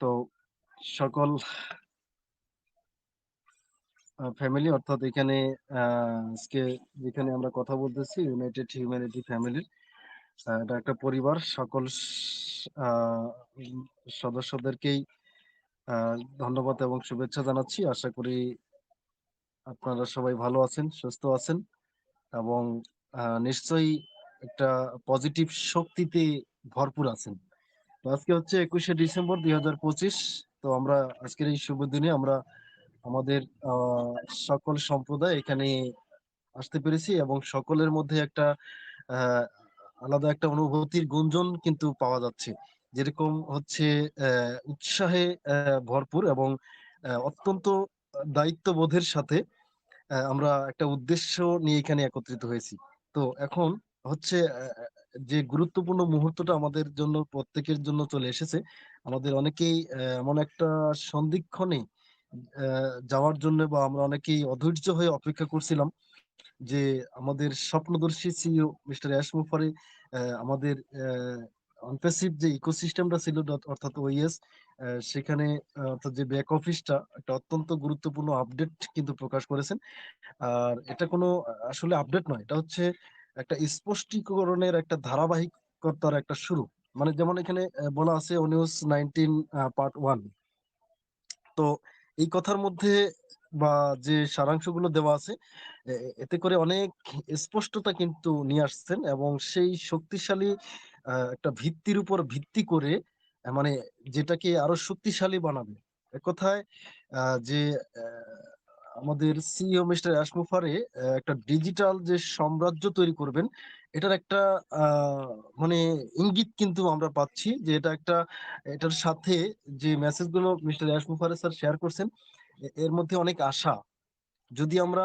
তো সকল ফ্যামিলি অর্থাৎ এখানে আজকে যেখানে আমরা কথা বলতেছি ইউনাইটেড হিউম্যানিটি ফ্যামিলির এটা একটা পরিবার, সকল সদস্যদেরকেই ধন্যবাদ এবং শুভেচ্ছা জানাচ্ছি। আশা করি আপনারা সবাই ভালো আছেন, সুস্থ আছেন এবং নিশ্চয়ই একটা পজিটিভ শক্তিতে ভরপুর আছেন। তো আজকে হচ্ছে একুশে ডিসেম্বর দুই হাজার পঁচিশ, তো আমরা আজকের এই শুভ দিনে আমরা আমাদের সকল সম্প্রদায় এখানে আসতে পেরেছি এবং সকলের মধ্যে একটা আলাদা একটা অনুভূতির গুঞ্জন কিন্তু পাওয়া যাচ্ছে। যেরকম হচ্ছে উৎসাহে ভরপুর এবং অত্যন্ত দায়িত্ববোধের সাথে আমরা একটা উদ্দেশ্য নিয়ে এখানে একত্রিত হয়েছি। তো এখন হচ্ছে যে গুরুত্বপূর্ণ মুহূর্তটা আমাদের জন্য, প্রত্যেকের জন্য চলে এসেছে, আমাদের অনেকেই এমন একটা সন্ধিক্ষণে যাওয়ার জন্য বা আমরা অনেকেই অধৈর্য হয়ে অপেক্ষা করছিলাম যে আমাদের স্বপ্নদর্শী সিইও মিস্টার অ্যাশমুফারে আমাদের অনপ্যাসিভ যে ইকোসিস্টেমটা ছিল অর্থাৎ ওইএস সেখানে, অর্থাৎ যে ব্যাক অফিসটা একটা অত্যন্ত গুরুত্বপূর্ণ আপডেট কিন্তু প্রকাশ করেছেন। আর এটা কোনো আসলে আপডেট নয়, এটা হচ্ছে একটা স্পষ্টীকরণের একটা ধারাবাহিকতার একটা শুরু। মানে যেমন এখানে বলা আছে ওনিউস নাইনটিন পার্ট ওয়ান তো এই কথার মধ্যে বা যে সারাংশগুলো দেওয়া আছে এতে করে অনেক স্পষ্টতা কিন্তু নিয়ে আসছেন এবং সেই শক্তিশালী একটা ভিত্তির উপর ভিত্তি করে মানে যেটাকে আরও শক্তিশালী বানাবে। কথায় যে আমাদের সিইও মিস্টার অ্যাশমুফারে একটা ডিজিটাল যে সাম্রাজ্য তৈরি করবেন, এটার একটা মানে ইঙ্গিত কিন্তু আমরা পাচ্ছি যে এটা একটা, এটার সাথে যে মেসেজগুলো মিস্টার অ্যাশমুফারে স্যার শেয়ার করছেন এর মধ্যে অনেক আশা। যদি আমরা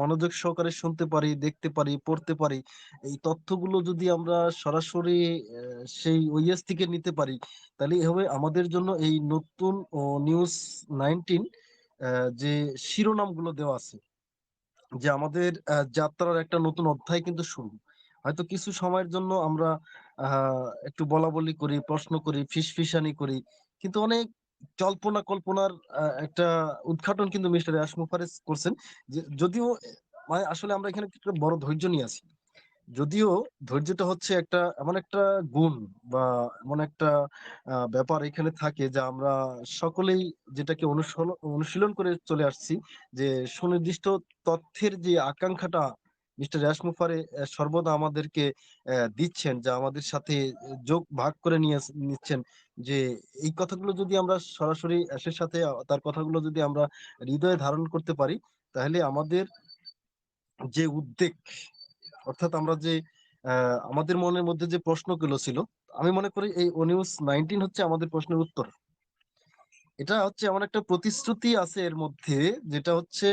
মনোযোগ সহকারে শুনতে পারি, দেখতে পারি, পড়তে পারি, এই তথ্যগুলো যদি আমরা সরাসরি সেই ওইএস থেকে নিতে পারি, তাহলে এভাবে আমাদের জন্য এই নতুন নিউজ নাইনটিন যে শিরোনামগুলো দেওয়া আছে, যে আমাদের যাত্রার একটা নতুন অধ্যায় কিন্তু শুরু। হয়তো কিছু সময়ের জন্য আমরা একটু বলা বলি করি, প্রশ্ন করি, ফিসফিসানি করি, কিন্তু অনেক কল্পনা কল্পনার একটা উদ্ঘাটন কিন্তু মিস্টার আসমুফারেস করছেন, যে যদিও মানে আসলে আমরা এখানে বড় ধৈর্য নিয়ে আছি। যদিও ধৈর্যটা হচ্ছে একটা এমন একটা গুণ বা এমন একটা ব্যাপার এখানে থাকে যা আমরা সকলেই যেটাকে অনুশীলন করে চলে আসছি যে সুনির্দিষ্ট তথ্যের যে আকাঙ্ক্ষাটা মিস্টার রেশমুফারে সর্বদা আমাদেরকে দিচ্ছেন যা আমাদের সাথে যোগ ভাগ করে নিয়ে নিচ্ছেন যে এই কথাগুলো যদি আমরা সরাসরি অ্যাশের সাথে তার কথাগুলো যদি আমরা হৃদয়ে ধারণ করতে পারি, তাহলে আমাদের যে উদ্বেগ অর্থাৎ আমরা যে আমাদের মনের মধ্যে যে প্রশ্নগুলো ছিল, আমি মনে করি এই ওনিউস নাইনটিন হচ্ছে আমাদের প্রশ্নের উত্তর। এটা হচ্ছে এমন একটা প্রতিশ্রুতি আছে এর মধ্যে, যেটা হচ্ছে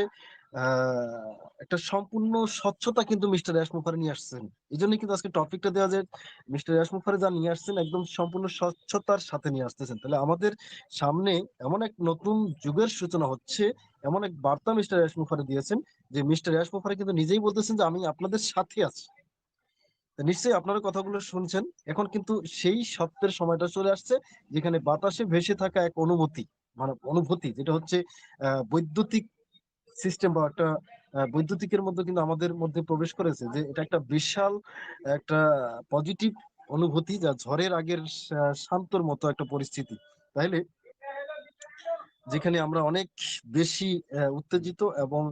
একটা সম্পূর্ণ স্বচ্ছতা কিন্তু মিস্টার ইয়াসমুফারে নিয়ে আসছেন। এই জন্য কিন্তু আজকে টপিকটা দেওয়া যায় মিস্টার ইয়াসমুফারে যা নিয়ে আসছেন একদম সম্পূর্ণ স্বচ্ছতার সাথে নিয়ে আসতেছেন। তাহলে আমাদের সামনে এমন এক নতুন যুগের সূচনা হচ্ছে এমন এক বার্তা মিস্টার ইয়াসমুফারে দিয়েছেন যে, মিস্টার ইয়াসমুফারে কিন্তু নিজেই বলতেছেন যে, আমি আপনাদের সাথে আছি। নিশ্চয়ই আপনারা কথাগুলো শুনছেন। এখন কিন্তু সেই সত্যের সময়টা চলে আসছে, যেখানে বাতাসে ভেসে থাকা এক অনুভূতি মানে অনুভূতি, যেটা হচ্ছে বৈদ্যুতিক সিস্টেম বা একটা বৈদ্যুতিকের মধ্যে কিন্তু আমাদের মধ্যে প্রবেশ করেছে যে, এটা একটা বিশাল, একটা পজিটিভ অনুভূতি যা ঝড়ের আগের শান্তর মতো একটা পরিস্থিতি। তাইলে যেখানে আমরা অনেক বেশি উত্তেজিত এবং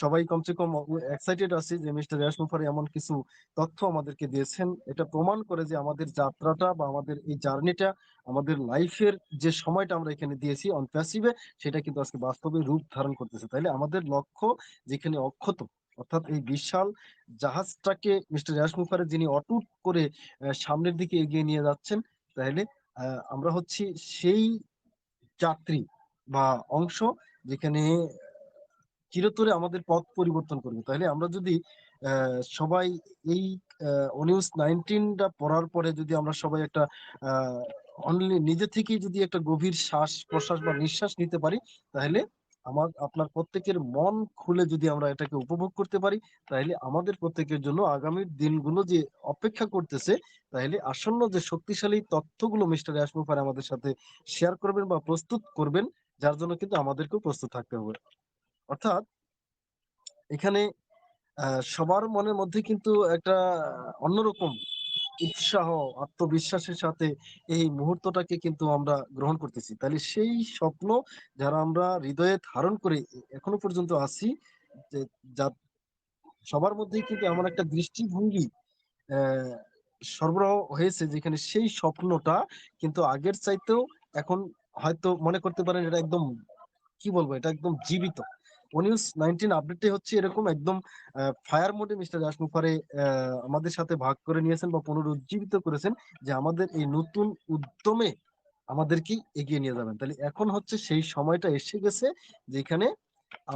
সবাই কমসে কম এক্সাইটেড আছি যে মিস্টার রিয়াস মুফারি এমন কিছু তথ্য আমাদেরকে দিয়েছেন। এটা প্রমাণ করে যে আমাদের যাত্রাটা বা আমাদের এই জার্নিটা, আমাদের লাইফের যে সময়টা আমরা এখানে দিয়েছি অন প্যাসিভে সেটা কিন্তু আজকে বাস্তবে রূপ ধারণ করতেছে। তাইলে আমাদের লক্ষ্য যেখানে অক্ষত, অর্থাৎ এই বিশাল জাহাজটাকে মিস্টার রিয়াস মুফারে যিনি অটুট করে সামনের দিকে এগিয়ে নিয়ে যাচ্ছেন তাহলে আমরা হচ্ছি সেই যাত্রী বা অংশ যেখানে চিরতরে আমাদের পথ পরিবর্তন করবে। তাহলে আমরা যদি সবাই এই অনিউজ নাইনটিনটা পড়ার পরে যদি আমরা সবাই একটা অনলি নিজে থেকেই যদি একটা গভীর শ্বাস প্রশ্বাস বা নিঃশ্বাস নিতে পারি তাহলে আমার, আপনার প্রত্যেকের মন খুলে যদি আমরা এটাকে উপভোগ করতে পারি, তাহলে আমাদের প্রত্যেকের জন্য আগামীর দিনগুলো যে অপেক্ষা করতেছে, তাহলে আসন্ন যে শক্তিশালী তথ্যগুলো মিস্টার অ্যাশমুফার আমাদের সাথে শেয়ার করবেন বা প্রস্তুত করবেন, যার জন্য কিন্তু আমাদেরকেও প্রস্তুত থাকতে হবে। অর্থাৎ এখানে সবার মনের মধ্যে কিন্তু একটা অন্যরকম উৎসাহ, আত্মবিশ্বাসের সাথে এই মুহূর্তটাকে কিন্তু আমরা গ্রহণ করতেছি। তাহলে সেই স্বপ্ন যারা আমরা হৃদয়ে ধারণ করে এখনও পর্যন্ত আছি, যে যা সবার মধ্যেই কিন্তু এমন একটা দৃষ্টিভঙ্গি সরবরাহ হয়েছে যেখানে সেই স্বপ্নটা কিন্তু আগের চাইতেও এখন হয়তো মনে করতে পারেন এটা একদম, কি বলব? এটা একদম জীবিত। ওনিউস নাইনটিন আপডেটে হচ্ছে এরকম একদম ফায়ার মোডে মিস্টার রাসমুখারে আমাদের সাথে ভাগ করে নিয়েছেন বা পুনরুজ্জীবিত করেছেন যে আমাদের এই নতুন উদ্যমে আমাদেরকে এগিয়ে নিয়ে যাবেন। তাহলে এখন হচ্ছে সেই সময়টা এসে গেছে যেখানে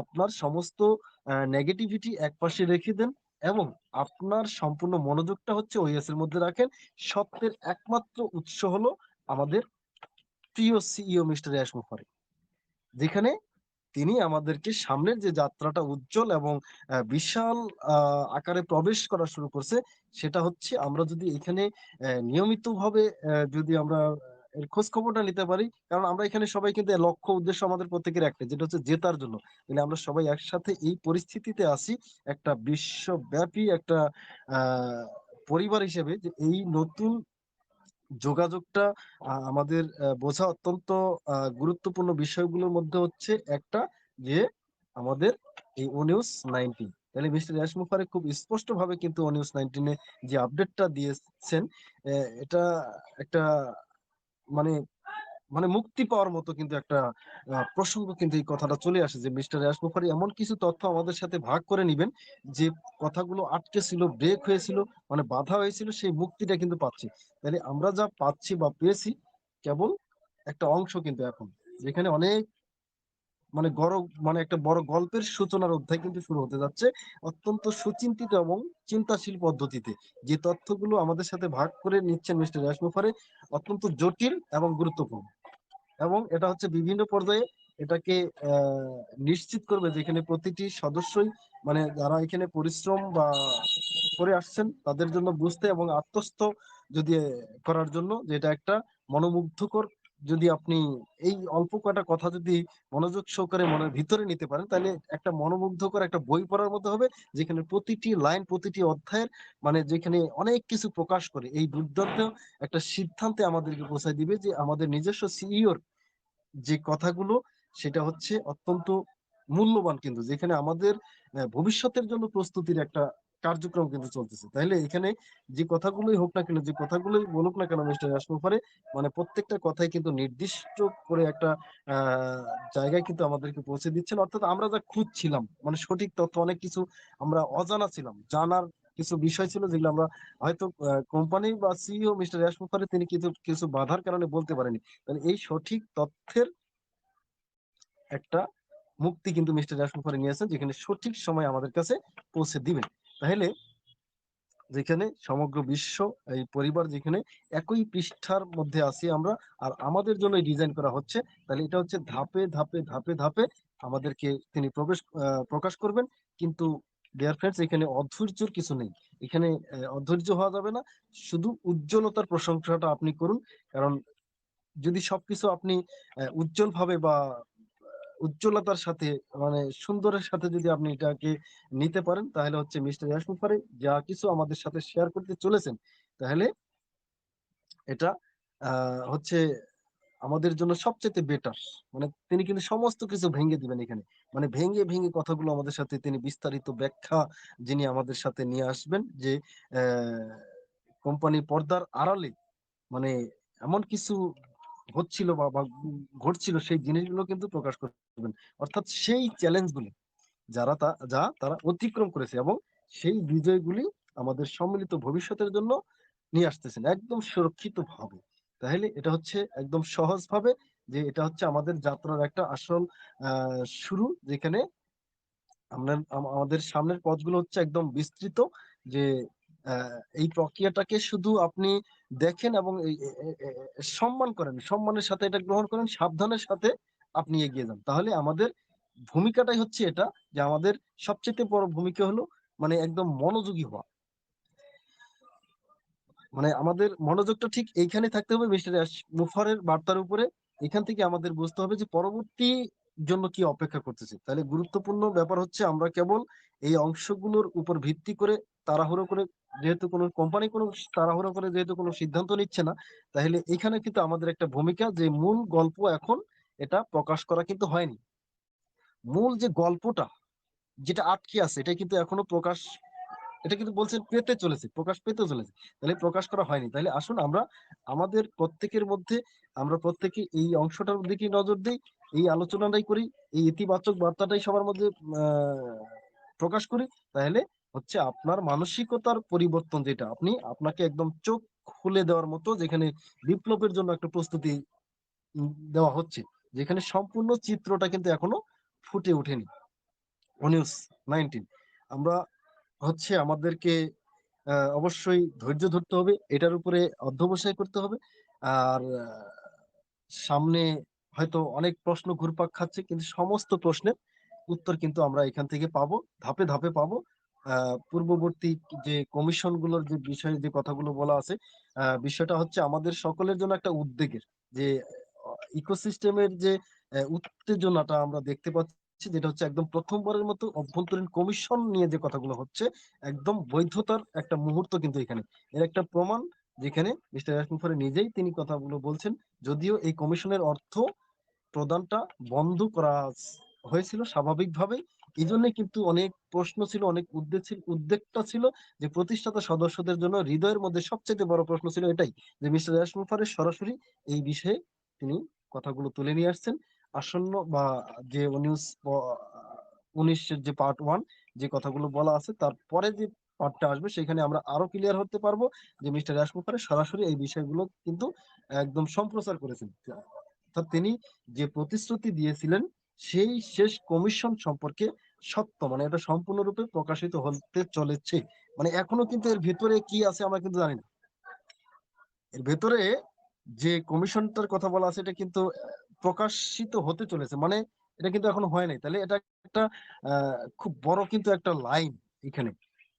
আপনার সমস্ত নেগেটিভিটি এক পাশে রেখে দেন এবং আপনার সম্পূর্ণ মনোযোগটা হচ্ছে ওইএস এর মধ্যে রাখেন। সত্যের একমাত্র উৎস হলো আমাদের প্রিয় সিইও মিস্টার ইয়াস মুফারি যেখানে তিনি আমাদেরকে সামনের যে যাত্রাটা উজ্জ্বল এবং বিশাল আকারে প্রবেশ করা শুরু করছে, সেটা হচ্ছে আমরা যদি এখানে নিয়মিত ভাবে যদি আমরা এর খোঁজ খবরটা নিতে পারি, কারণ আমরা এখানে সবাই কিন্তু লক্ষ্য উদ্দেশ্য আমাদের প্রত্যেকের একটা, যেটা হচ্ছে জেতার জন্য। তাহলে আমরা সবাই একসাথে এই পরিস্থিতিতে আছি, একটা বিশ্বব্যাপী একটা পরিবার হিসেবে যে এই নতুন যোগাযোগটা আমাদের বোঝা অত্যন্ত গুরুত্বপূর্ণ বিষয়গুলোর মধ্যে হচ্ছে একটা যে আমাদের এই ওনিউস নাইনটিন তাহলে মিস্টার ইয়াস মুফারে খুব স্পষ্ট ভাবে কিন্তু ওনিউস নাইনটিনে যে আপডেটটা দিয়েছেন এটা একটা মানে মানে মুক্তি পাওয়ার মতো কিন্তু একটা প্রসঙ্গ কিন্তু এই কথাটা চলে আসে যে, মিস্টার ইয়াসমুফারি এমন কিছু তথ্য আমাদের সাথে ভাগ করে নিবেন যে, কথাগুলো আটকে ছিল ব্রেক হয়েছিল মানে বাধা হয়েছিল, সেই মুক্তিটা কিন্তু পাচ্ছি। তাহলে আমরা যা পাচ্ছি বা পেয়েছি কেবল একটা অংশ কিন্তু এখন, যেখানে অনেক মানে বড় মানে একটা বড় গল্পের সূচনার অধ্যায় কিন্তু শুরু হতে যাচ্ছে অত্যন্ত সুচিন্তিত এবং চিন্তাশীল পদ্ধতিতে। যে তথ্যগুলো আমাদের সাথে ভাগ করে নিচ্ছেন মিস্টার ইয়াসমুফারে অত্যন্ত জটিল এবং গুরুত্বপূর্ণ। এবং এটা হচ্ছে বিভিন্ন পর্যায়ে এটাকে নিশ্চিত করবে যে এখানে প্রতিটি সদস্যই মানে যারা এখানে পরিশ্রম বা করে আসছেন, তাদের জন্য বুঝতে এবং আত্মস্থ যদি করার জন্য যে এটা একটা মনোমুগ্ধকর যদি আপনি এই অল্প কটা কথা যদি মনোযোগ সহকারে মনের ভিতরে নিতে পারেন, তাহলে একটা মনোমুগ্ধকর একটা বই পড়ার মতো হবে, যেখানে প্রতিটি লাইন, প্রতিটি অধ্যায়ের মানে যেখানে অনেক কিছু প্রকাশ করে। এই দুর্দান্ত একটা সিদ্ধান্তে আমাদেরকে পৌঁছায় দিবে যে আমাদের নিজস্ব সিইওর যে কথাগুলো সেটা হচ্ছে অত্যন্ত মূল্যবান কিন্তু, যেখানে আমাদের ভবিষ্যতের জন্য প্রস্তুতির একটা কার্যক্রম কিন্তু চলতেছে। তাহলে এখানে যে কথাগুলোই হোক না কেন, যে কথাগুলোই বলুক না কেন মিস্টার রাসমুফারে মানে প্রত্যেকটা কথাই কিন্তু নির্দিষ্ট করে একটা জায়গায় কিন্তু আমাদেরকে পৌঁছে দিচ্ছেন। অর্থাৎ আমরা যা খুঁজছিলাম মানে সঠিক তথ্য, অনেক কিছু আমরা অজানা ছিলাম। জানার কিছু বিষয় ছিল যেগুলো আমরা হয়তো কোম্পানি বা সিইও মিস্টার রাসমুফারে তিনি কিছু কিছু বাধার কারণে বলতে পারেনি তাহলে এই সঠিক তথ্যের একটা মুক্তি কিন্তু মিস্টার রাসমুফারে নিয়েছেন, যেখানে সঠিক সময় আমাদের কাছে পৌঁছে দিবেন। তাহলে যেখানে সমগ্র বিশ্ব, এই পরিবার যেখানে একই পৃষ্ঠার মধ্যে আছি আমরা, আর আমাদের জন্য ডিজাইন করা হচ্ছে, তাহলে এটা হচ্ছে ধাপে ধাপে ধাপে ধাপে আমাদেরকে তিনি প্রবেশ প্রকাশ করবেন। কিন্তু ডিয়ার ফ্রেন্ডস এখানে অধৈর্যর কিছু নেই। এখানে অধৈর্য হওয়া যাবে না। শুধু উজ্জ্বলতার প্রশংসাটা আপনি করুন। কারণ যদি সবকিছু আপনি উজ্জ্বল ভাবে বা উজ্জ্বলতার সাথে মানে সুন্দরের সাথে যদি আপনি এটাকে নিতে পারেন, তাহলে হচ্ছে মিস্টার ইয়াসমুফারে যা কিছু আমাদের সাথে শেয়ার করতে চলেছেন, তাহলে এটা হচ্ছে আমাদের জন্য সবচেয়ে বেটার মানে তিনি কিন্তু সমস্ত কিছু ভেঙে দিবেন এখানে। মানে ভেঙে ভেঙে কথাগুলো আমাদের সাথে, তিনি বিস্তারিত ব্যাখ্যা যিনি আমাদের সাথে নিয়ে আসবেন যে কোম্পানি পর্দার আড়ালে মানে এমন কিছু হচ্ছিল বা ঘটছিল সেই জিনিসগুলো কিন্তু প্রকাশ করবেন। অর্থাৎ সেই চ্যালেঞ্জগুলি যারা তা, যা তারা অতিক্রম করেছে এবং সেই বিজয়গুলি আমাদের সম্মিলিত ভবিষ্যতের জন্য নিয়ে আসতেছেন একদম সুরক্ষিত ভাবে তাহলে এটা হচ্ছে একদম সহজ ভাবে যে এটা হচ্ছে আমাদের যাত্রার একটা আসল শুরু যেখানে আমাদের সামনের পথগুলো হচ্ছে একদম বিস্তৃত যে এই প্রক্রিয়াটাকে শুধু আপনি দেখেন এবং সম্মান করেন। সম্মানের সাথে এটা গ্রহণ করেন, সাবধানের সাথে আপনি এগিয়ে যান। তাহলে আমাদের ভূমিকাটাই হচ্ছে এটা যে আমাদের সবচেয়ে বড় ভূমিকা হলো মানে একদম মনোযোগী হওয়া। মানে আমাদের মনোযোগটা ঠিক এইখানে থাকতে হবে, মিস্টার মুফারের বার্তার উপরে এখান থেকে আমাদের বুঝতে হবে যে পরবর্তী জন্য কি অপেক্ষা করতেছি। তাহলে গুরুত্বপূর্ণ ব্যাপার হচ্ছে আমরা কেবল এই অংশগুলোর উপর ভিত্তি করে তাড়াহুড়ো করে যেহেতু কোনো কোম্পানি কোনো তাড়াহুড়ো করে যেহেতু কোনো সিদ্ধান্ত নিচ্ছে না, তাহলে এখানে কিন্তু আমাদের একটা ভূমিকা যে মূল গল্প এখন এটা প্রকাশ করা কিন্তু হয়নি। মূল যে গল্পটা যেটা আটকে আছে এটা কিন্তু এখনও প্রকাশ এটা কিন্তু বলছেন পেতে চলেছে, প্রকাশ পেতে চলেছে। তাহলে প্রকাশ করা হয়নি। তাহলে আসুন আমরা আমাদের প্রত্যেকের মধ্যে, আমরা প্রত্যেকে এই অংশটার দিকে নজর দিই, এই আলোচনাটাই করি, এই ইতিবাচক বার্তাটাই সবার মধ্যে প্রকাশ করি। তাহলে হচ্ছে আপনার মানসিকতার পরিবর্তন যেটা, আপনি আপনাকে একদম চোখ খুলে দেওয়ার মতো যেখানে বিপ্লবের জন্য একটা প্রস্তুতি দেওয়া হচ্ছে, যেখানে সম্পূর্ণ চিত্রটা কিন্তু এখনও ফুটে ওঠেনি। নাইনটিন। আমরা হচ্ছে আমাদেরকে অবশ্যই ধৈর্য ধরতে হবে, এটার উপরে অধ্যবসায় করতে হবে। আর সামনে হয়তো অনেক প্রশ্ন ঘুরপাক খাচ্ছে, কিন্তু সমস্ত প্রশ্নের উত্তর কিন্তু আমরা এখান থেকে পাবো, ধাপে ধাপে পাবো। পূর্ববর্তী যে কমিশনগুলোর যে বিষয়ে যে কথাগুলো বলা আছে বিষয়টা হচ্ছে আমাদের সকলের জন্য একটা উদ্বেগের যে ইকোসিস্টেমের যে উত্তেজনাটা আমরা দেখতে পাচ্ছি যেটা হচ্ছে একদম প্রথমবারের মতো অভ্যন্তরীণ কমিশন নিয়ে যে কথাগুলো হচ্ছে, একদম বৈধতার একটা মুহূর্ত কিন্তু এখানে। এর একটা প্রমাণ যেখানে মিস্টার রাজমুফারি নিজেই তিনি কথাগুলো বলছেন, যদিও এই কমিশনের অর্থ প্রদানটা বন্ধ করা হয়েছিল স্বাভাবিকভাবে। এই জন্য কিন্তু অনেক প্রশ্ন ছিল, অনেক উদ্বেগ ছিল, উদ্বেগটা ছিল যে প্রতিষ্ঠাতা সদস্যদের জন্য হৃদয়ের মধ্যে সবচেয়ে বড় প্রশ্ন ছিল এটাই, যে মিস্টার রাজমুফারের সরাসরি এই বিষয়ে তিনি কথাগুলো তুলে নিয়ে আসছেন। আসন্ন বা যে নিউজ উনিশের যে পার্ট ওয়ান যে কথাগুলো বলা আছে তারপরে যে পার্টটা আসবে, সেখানে আমরা আরও ক্লিয়ার হতে পারব যে মিস্টার রাজমুখারে সরাসরি এই বিষয়গুলো কিন্তু একদম সম্প্রচার করেছেন। অর্থাৎ তিনি যে প্রতিশ্রুতি দিয়েছিলেন, সেই শেষ কমিশন সম্পর্কে সত্য মানে এটা সম্পূর্ণরূপে প্রকাশিত হতে চলেছে। মানে এখনও কিন্তু এর ভেতরে কি আছে আমরা কিন্তু জানি না। এর ভেতরে যে কমিশনটার কথা বলা আছে, এটা কিন্তু প্রকাশিত হতে চলেছে। মানে এটা কিন্তু এখন হয় নাই। তাহলে এটা একটা খুব বড় কিন্তু একটা লাইন এখানে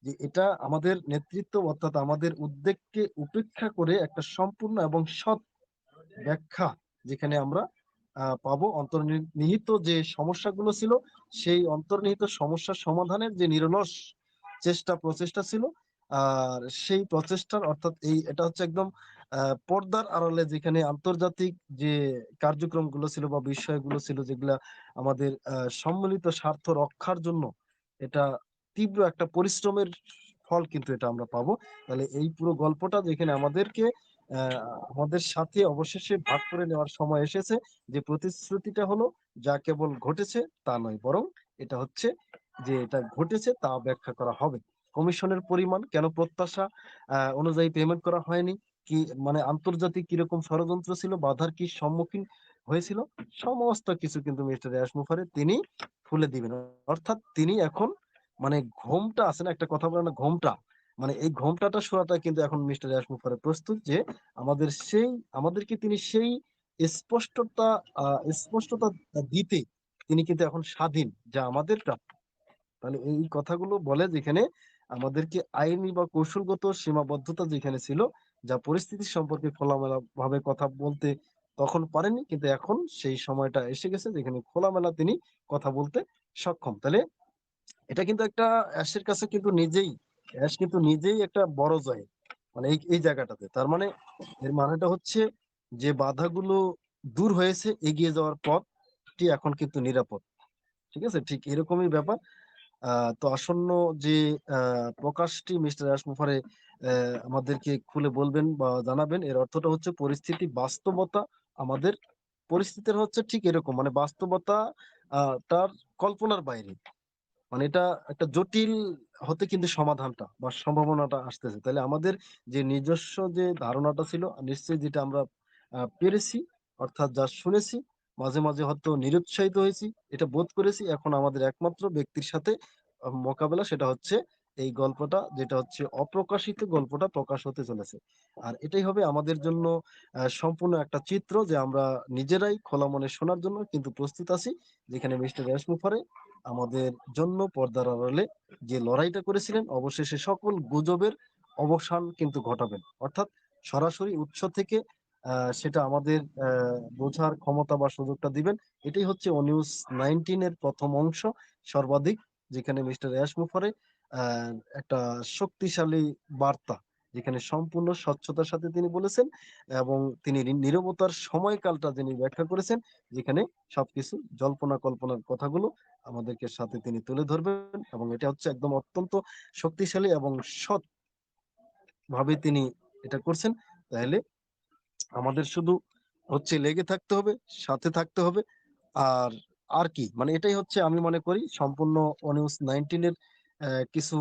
যে এটা আমাদের নেতৃত্ব অর্থাৎ আমাদের উদ্বেগকে উপেক্ষা করে একটা সম্পূর্ণ এবং সৎ ব্যাখ্যা যেখানে আমরা পাবো। অন্তর্নিহিত যে সমস্যাগুলো ছিল, সেই অন্তর্নিহিত সমস্যার সমাধানের যে নিরলস চেষ্টা প্রচেষ্টা ছিল আর সেই প্রচেষ্টার অর্থাৎ এই, এটা হচ্ছে একদম পর্দার আড়ালে যেখানে আন্তর্জাতিক যে কার্যক্রমগুলো ছিল বা বিষয়গুলো ছিল যেগুলা আমাদের সম্মিলিত স্বার্থ রক্ষার জন্য এটা তীব্র একটা পরিশ্রমের ফল কিন্তু এটা আমরা পাবো। তাহলে এই পুরো গল্পটা যেখানে আমাদেরকে আমাদের সাথে অবশেষে ভাগ করে নেওয়ার সময় এসেছে যে প্রতিশ্রুতিটা হলো যা কেবল ঘটেছে তা নয়, বরং এটা হচ্ছে যে এটা ঘটেছে তা ব্যাখ্যা করা হবে। কমিশনের পরিমাণ কেন প্রত্যাশা অনুযায়ী পেমেন্ট করা হয়নি? কি মানে আন্তর্জাতিক কীরকম ষড়যন্ত্র ছিল, বাধার কি সম্মুখীন হয়েছিল? সমস্ত কিছু কিন্তু মিস্টার রেয়াস মুফারে তিনি খুলে দিবেন। অর্থাৎ তিনি এখন মানে ঘোমটা আছে না, একটা কথা বলে না, ঘোমটা। মানে এই ঘোমটাটা শোয়াটা কিন্তু এখন মিস্টার রেয়াস মুফারে প্রস্তুত যে আমাদের সেই, আমাদেরকে তিনি সেই স্পষ্টতা স্পষ্টতা দিতে তিনি কিন্তু এখন স্বাধীন, যা আমাদের প্রাপ্য। তাহলে এই কথাগুলো বলে যেখানে আমাদেরকে আইনি বা কৌশলগত সীমাবদ্ধতা যেখানে ছিল, যা পরিস্থিতি সম্পর্কে খোলামেলা ভাবে কথা বলতে তখন পারেনি, কিন্তু এখন সেই সময়টা এসে গেছে যেখানে খোলামেলা তিনি কথা বলতে সক্ষম। তাহলে এটা কিন্তু একটা অ্যাশের কাছে কিন্তু নিজেই, অ্যাশ কিন্তু নিজেই একটা বড় জয় মানে এই এই জায়গাটাতে। তার মানে এর মানেটা হচ্ছে যে বাধাগুলো দূর হয়েছে, এগিয়ে যাওয়ার পথটি এখন কিন্তু নিরাপদ। ঠিক আছে? ঠিক এরকমই ব্যাপার। তো আসন্ন যে প্রকাশটি মিস্টার রাসমুফারে আমাদেরকে খুলে বলবেন বা জানাবেন, এর অর্থটা হচ্ছে পরিস্থিতি বাস্তবতা আমাদের পরিস্থিতির হচ্ছে ঠিক এরকম। মানে বাস্তবতা তার কল্পনার বাইরে। মানে এটা একটা জটিল হতে কিন্তু সমাধানটা বা সম্ভাবনাটা আসতেছে। তাহলে আমাদের যে নিজস্ব যে ধারণাটা ছিল, নিশ্চয়ই যেটা আমরা পেরেছি, অর্থাৎ যা শুনেছি মাঝে মাঝে হয়তো নিরুৎসাহিত হয়েছি, এটা বোধ করেছি। এখন আমাদের একমাত্র ব্যক্তির সাথে মোকাবেলা সেটা হচ্ছে এই গল্পটা, যেটা হচ্ছে অপ্রকাশিত গল্পটা প্রকাশ হতে চলেছে। আর এটাই হবে আমাদের জন্য সম্পূর্ণ একটা চিত্র যে আমরা নিজেরাই খোলা মনে শোনার জন্য কিন্তু প্রস্তুত আছি, যেখানে মিস্টার রেশমুফারে আমাদের জন্য পর্দার আড়ালে যে লড়াইটা করেছিলেন, অবশেষে সকল গুজবের অবসান কিন্তু ঘটাবেন। অর্থাৎ সরাসরি উৎস থেকে সেটা আমাদের বোঝার ক্ষমতা বা সুযোগটা দিবেন। এটাই হচ্ছে ও নিউজ নাইনটিন এর প্রথম অংশ সর্বাধিক যেখানে মিস্টার আহ, একটা শক্তিশালী বার্তা যেখানে সম্পূর্ণ স্বচ্ছতার সাথে তিনি বলেছেন এবং তিনি নীরবতার সময়কালটা যিনি ব্যাখ্যা করেছেন যেখানে সবকিছু জল্পনা কল্পনার কথাগুলো আমাদেরকে সাথে তিনি তুলে ধরবেন এবং এটা হচ্ছে একদম অত্যন্ত শক্তিশালী এবং সৎ ভাবে তিনি এটা করছেন। তাহলে আমাদের শুধু হচ্ছে লেগে থাকতে হবে, সাথে থাকতে হবে। আর আর কি? মানে এটাই হচ্ছে আমি মনে করি সম্পূর্ণ নিউজ নাইনটিনের কিছু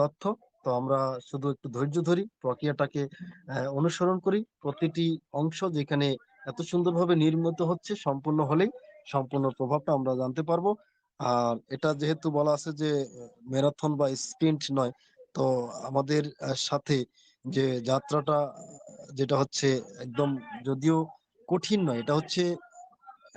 তথ্য। তো আমরা শুধু একটু ধৈর্য ধরি, প্রক্রিয়াটাকে অনুসরণ করি। প্রতিটি অংশ যেখানে এত সুন্দরভাবে নির্মিত হচ্ছে সম্পূর্ণ হলেই সম্পূর্ণ প্রভাবটা আমরা জানতে পারব। আর এটা যেহেতু বলা আছে যে, ম্যারাথন বা স্প্রিন্ট নয়, তো আমাদের সাথে যে যাত্রাটা যেটা হচ্ছে একদম যদিও কঠিন নয়, এটা হচ্ছে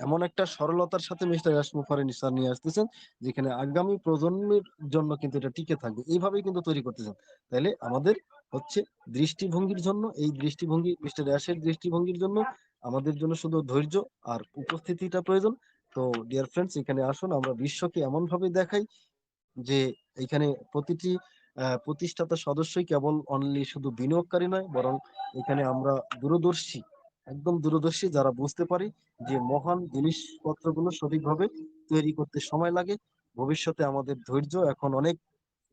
এমন একটা সরলতার সাথে মিস্টার রাসমুফারে নিসার নিয়ে আসতেছেন, যেখানে আগামী প্রজন্মের জন্য কিন্তু এটা টিকে থাকবে। এইভাবেই কিন্তু তৈরি করতেছেন। তাহলে আমাদের হচ্ছে দৃষ্টিভঙ্গির জন্য, এই দৃষ্টিভঙ্গি, মিস্টার র্যাশের দৃষ্টিভঙ্গির জন্য আমাদের জন্য শুধু ধৈর্য আর উপস্থিতিটা প্রয়োজন। তো ডিয়ার ফ্রেন্ডস, এখানে আসুন, আমরা বিশ্বকে এমন ভাবে দেখাই যে এখানে প্রতিটি প্রতিষ্ঠাতা সদস্যই কেবল অনলি শুধু বিনিয়োগকারী নয়, বরং এখানে আমরা দূরদর্শী, একদম দূরদর্শী যারা বুঝতে পারি যে মহান জিনিসপত্রগুলো সঠিকভাবে তৈরি করতে সময় লাগে, ভবিষ্যতে আমাদের ধৈর্য এখন অনেক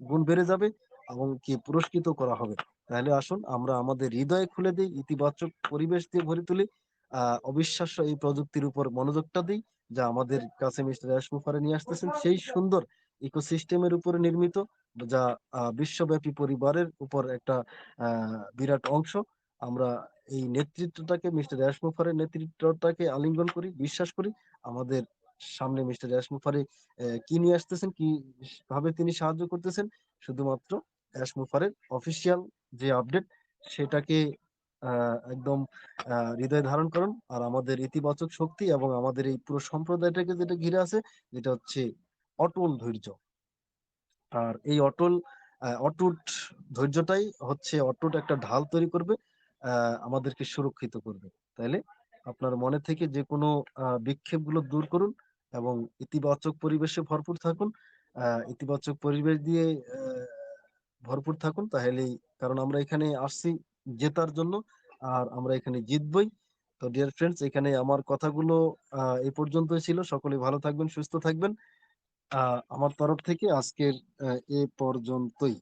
গুণ বেড়ে যাবে এবং কি পুরস্কৃত করা হবে। তাহলে আসুন আমরা আমাদের হৃদয়ে খুলে দিই, ইতিবাচক পরিবেশ দিয়ে ভরে তুলি, আহ, অবিশ্বাস্য এই প্রযুক্তির উপর মনোযোগটা দিই, যা আমাদের কাছে মিস্টার অ্যাশমুফারে নিয়ে আসতেছেন। সেই সুন্দর ইকোসিস্টেমের উপরে নির্মিত যা বিশ্বব্যাপী পরিবারের উপর একটা বিরাট অংশ। আমরা এই নেতৃত্বটাকে মিস্টার অ্যাশমুফারের নেতৃত্বটাকে আলিঙ্গন করি বিশ্বাস করি। আমাদের সামনে মিস্টার অ্যাশমুফারে আহ, কি নিয়ে আসতেছেন কি ভাবে তিনি সাহায্য করতেছেন শুধুমাত্র অ্যাশমুফারের অফিসিয়াল যে আপডেট সেটাকে একদম হৃদয়ে ধারণ করুন। আর আমাদের ইতিবাচক শক্তি এবং আমাদের এই পুরো সম্প্রদায়টাকে যেটা ঘিরে আছে যেটা হচ্ছে অটল ধৈর্য। আর এই অটল অটুট ধৈর্যটাই হচ্ছে অটুট একটা ঢাল তৈরি করবে আমাদেরকে সুরক্ষিত করবে। তাইলে আপনার মনে থেকে যে কোনো বিক্ষেপগুলো দূর করুন এবং ইতিবাচক পরিবেশে ভরপুর থাকুন। ইতিবাচক পরিবেশ দিয়ে ভরপুর থাকুন। তাহলেই কারণ আমরা এখানে আসছি জেতার জন্য আর আমরা এখানে জিতবই। তো ডিয়ার ফ্রেন্ডস এখানে আমার কথাগুলো এই পর্যন্তই ছিল। সকলে ভালো থাকবেন, সুস্থ থাকবেন। আমার তরফ থেকে আজকের এ পর্যন্তই।